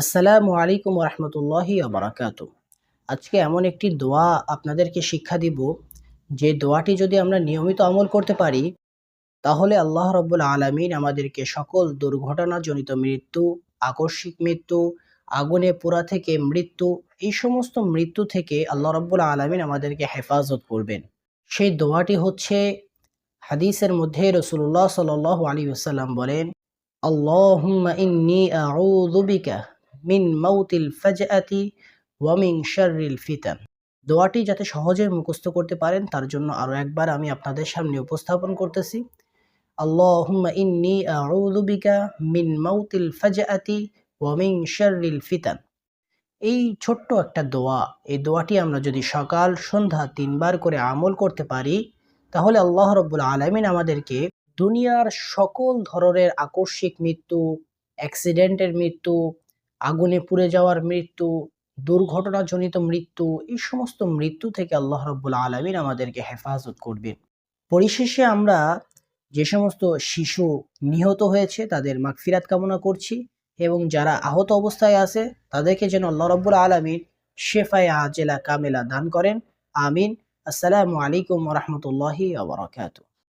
আসসালামু আলাইকুম রহমতুল্লাহি আবরাকাত আজকে এমন একটি দোয়া আপনাদেরকে শিক্ষা দিব, যে দোয়াটি যদি আমরা নিয়মিত আমল করতে পারি, তাহলে আল্লাহ রব্বুল আলমিন আমাদেরকে সকল দুর্ঘটনাজনিত মৃত্যু, আকস্মিক মৃত্যু, আগুনে পোড়া থেকে মৃত্যু, এই সমস্ত মৃত্যু থেকে আল্লাহ রব্বুল আলমিন আমাদেরকে হেফাজত করবেন। সেই দোয়াটি হচ্ছে, হাদিসের মধ্যে রসুল্লাহ সাল আলী আসাল্লাম বলেন ইন্নি আউযু বিকা মিন মাউতিল ফাজআতি ওয়া মিন শাররিল ফিতান। দোয়াটি যাতে সহজে মুখস্থ করতে পারেন, তার জন্য আরও একবার আমি আপনাদের সামনে উপস্থাপন করতেছি। আল্লাহুম্মা ইন্নি আউযু বিকা মিন মাউতিল ফাজআতি ওয়া মিন শাররিল ফিতান। এই ছোট্ট একটা দোয়া, এই দোয়াটি আমরা যদি সকাল, সন্ধ্যা তিনবার করে আমল করতে পারি, তাহলে আল্লাহ রব্বুল আলমিন আমাদেরকে দুনিয়ার সকল ধরনের আকস্মিক মৃত্যু, অ্যাক্সিডেন্টের মৃত্যু আগুনে পুড়ে যাওয়ার মৃত্যু, দুর্ঘটনাজনিত মৃত্যু, এই সমস্ত মৃত্যু থেকে আল্লাহ রব্বুল আলমিন আমাদেরকে হেফাজত করবেন। পরিশেষে আমরা যে সমস্ত শিশু নিহত হয়েছে, তাদের মাগফিরাত কামনা করছি এবং যারা আহত অবস্থায় আছে, তাদেরকে যেন আল্লাহ রব্বুল আলমিন শেফায় আজেলা কামেলা দান করেন। আমিন। আসসালামু আলাইকুম রহমতুল্লাহি আবরাকাতু